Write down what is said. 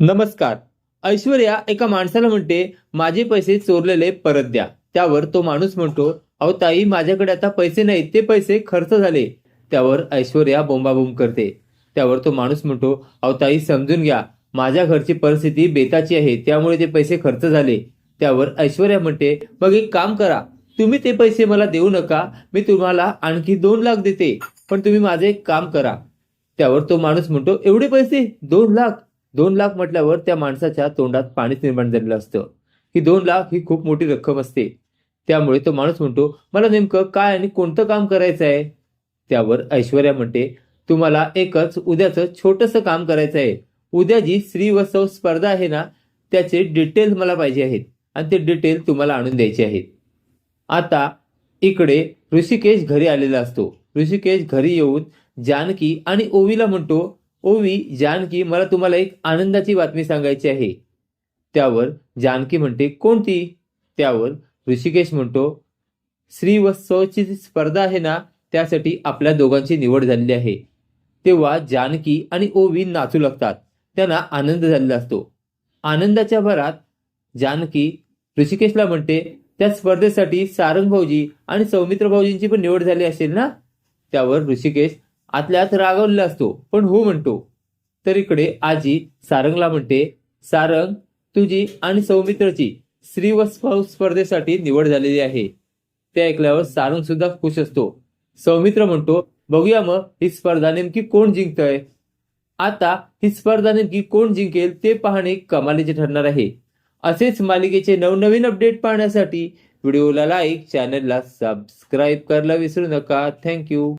नमस्कार. ऐश्वर्या एका माणसाला म्हणते माझे पैसे चोरलेले परत द्या. त्यावर तो माणूस म्हणतो अहो ताई माझ्याकडे आता पैसे नाहीत ते पैसे खर्च झाले. त्यावर ऐश्वर्या बोंबाबोंब करते. त्यावर तो माणूस म्हणतो अहो ताई समजून घ्या माझ्या घरची परिस्थिती बेताची आहे त्यामुळे ते पैसे खर्च झाले. त्यावर ऐश्वर्या म्हणते मग एक काम करा तुम्ही ते पैसे मला देऊ नका मी तुम्हाला आणखी दोन लाख देते पण तुम्ही माझे एक काम करा. त्यावर तो माणूस म्हणतो एवढे पैसे? दोन लाख? दोन लाख म्हटल्यावर त्या माणसाच्या तोंडात पाणीच निर्माण झालेलं असतं. ही दोन लाख ही खूप मोठी रक्कम असते. त्यामुळे तो माणूस म्हणतो मला नेमकं काय आणि कोणतं काम करायचं आहे? त्यावर ऐश्वर्या म्हणते तुम्हाला एकच उद्याचं छोटंसं काम करायचं आहे. उद्या जी श्री वसव स्पर्धा आहे ना त्याचे डिटेल्स मला पाहिजे आहेत आणि ते डिटेल तुम्हाला आणून द्यायचे आहेत. आता इकडे ऋषिकेश घरी आलेला असतो. ऋषिकेश घरी येऊन जानकी आणि ओवीला म्हणतो ओवी जानकी मला तुम्हाला एक आनंदाची बातमी सांगायची आहे. त्यावर जानकी म्हणते कोणती? त्यावर ऋषिकेश म्हणतो श्रीवत्सवची जी स्पर्धा आहे ना त्यासाठी आपल्या दोघांची निवड झालेली आहे. तेव्हा जानकी आणि ओवी नाचू लागतात. त्यांना आनंद झालेला असतो. आनंदाच्या भरात जानकी ऋषिकेशला म्हणते त्या स्पर्धेसाठी सारंग भाऊजी आणि सौमित्र भाऊजींची पण निवड झाली असेल ना? त्यावर ऋषिकेश आतल्यात रागवलेला असतो. पण हो म्हणतो. तर इकडे आजी सारंगला म्हणते सारंग तुझी आणि सौमित्रची श्रीवत्सव स्पर्धेसाठी निवड झालेली आहे. ते ऐकल्यावर सारंग सुद्धा खुश असतो. सौमित्र म्हणतो बघूया मग ही स्पर्धा नेमकी कोण जिंकतय? आता ही स्पर्धा नेमकी कोण जिंकेल ते पाहणे कमालीचे ठरणार आहे. असेच मालिकेचे नवनवीन अपडेट पाहण्यासाठी व्हिडिओला लाईक चॅनलला सबस्क्राईब करायला विसरू नका. थँक्यू